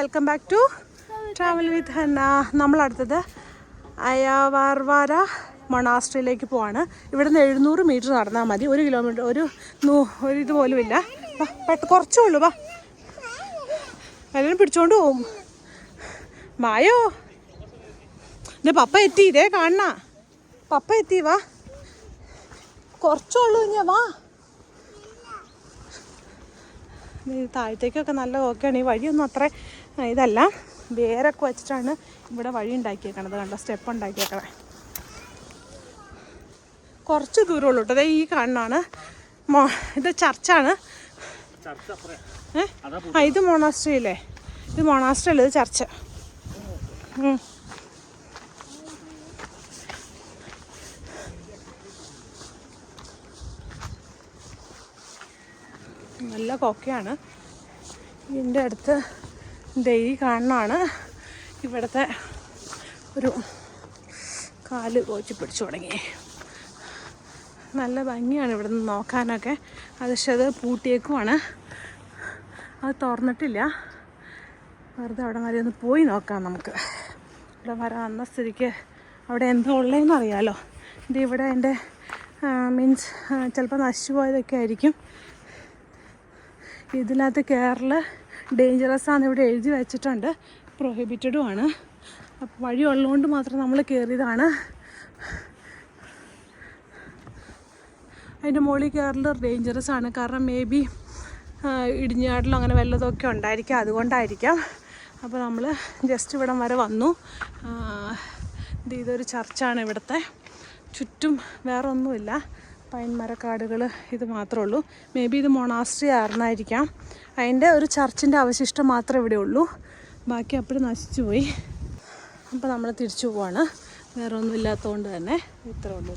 Welcome back to travel with Hanna നമ്മളടുത്തത് അയാവാർവാര മൊണാസ്ട്രിയിലേക്ക് പോവാണ്. ഇവിടുന്ന് എഴുന്നൂറ് മീറ്റർ നടന്നാൽ മതി. ഒരു കിലോമീറ്റർ ഒരു നൂ ഒരു ഇത് പോലും ഇല്ല. വാ, പെട്ട കുറച്ചേ ഉള്ളൂ. വാ. എല്ലാവരും പിടിച്ചോണ്ട് പോവും. മായോ? എന്റെ പപ്പ എത്തി. ഇതേ കാണണ പപ്പ എത്തി. വാ. കുറച്ചേ ഉള്ളൂ ഇനി. വാ. താഴത്തേക്കൊക്കെ നല്ല ഓക്കെയാണ് ഈ വഴിയൊന്നും അത്ര ഇതല്ല. വേരൊക്കെ വെച്ചിട്ടാണ് ഇവിടെ വഴി ഉണ്ടാക്കിയേക്കണത് കണ്ടോ? സ്റ്റെപ്പ് ഉണ്ടാക്കിയേക്കണേ. കുറച്ച് ദൂരമുള്ളൂ കേട്ടോ. ഈ കണ്ണാണ് മോ ഇത് ചർച്ചാണ്. ഏ? ആ ഇത് മൊണാസ്ട്രി അല്ലേ? ഇത് മൊണാസ്ട്രി അല്ലേ ഇത് ചർച്ച്. നല്ല കൊക്കയാണ്. ഇതിന്റെ അടുത്ത് ഡെയിലി കാണാനാണ് ഇവിടുത്തെ ഒരു കാൽ കോച്ചി പിടിച്ചു തുടങ്ങി. നല്ല ഭംഗിയാണ് ഇവിടെ നിന്ന് നോക്കാനൊക്കെ. അത് പക്ഷെ അത് പൂട്ടിയേക്കുമാണ് അത് തുറന്നിട്ടില്ല. വെറുതെ അവിടെ വരെ ഒന്ന് പോയി നോക്കാം നമുക്ക്. ഇവിടെ വരെ വന്ന സ്ഥിതിക്ക് അവിടെ എന്തോ ഉള്ളതെന്ന് അറിയാമല്ലോ ഇത് ഇവിടെ എന്റെ മീൻസ് ചിലപ്പോൾ നശിച്ചു പോയതൊക്കെ ആയിരിക്കും. ഇതിനകത്ത് കേരള ഡേഞ്ചറസ് ആണെന്ന് ഇവിടെ എഴുതി വെച്ചിട്ടുണ്ട്. പ്രൊഹിബിറ്റഡും ആണ്. വഴി ഉള്ളതുകൊണ്ട് മാത്രം നമ്മൾ കയറിയതാണ് അതിന്റെ മുകളിൽ കയറൽ ഡേഞ്ചറസ് ആണ്. കാരണം മേ ബി ഇടിഞ്ഞാട്ടിലും അങ്ങനെ വല്ലതൊക്കെ ഉണ്ടായിരിക്കാം. അതുകൊണ്ടായിരിക്കാം. അപ്പോൾ നമ്മൾ ജസ്റ്റ് ഇവിടം വരെ വന്നു. ഇതൊരു ചർച്ചാണ് ഇവിടുത്തെ. ചുറ്റും വേറെ ഒന്നുമില്ല പൈൻ മരക്കാടുകൾ ഇത് മാത്രമേ ഉള്ളൂ മേ ബി ഇത് മൊണാസ്ട്രി ആർന്നായിരിക്കാം. അതിന്റെ ഒരു ചർച്ചിന്റെ അവശിഷ്ടം മാത്രമേ ഇവിടെ ഉള്ളൂ. ബാക്കി അപ്പോഴും നശിച്ചു പോയി. അപ്പോൾ നമ്മൾ തിരിച്ചു പോവാണ്. വേറെ ഒന്നും ഇല്ലാത്തതുകൊണ്ട് തന്നെ ഇത്രേ ഉള്ളൂ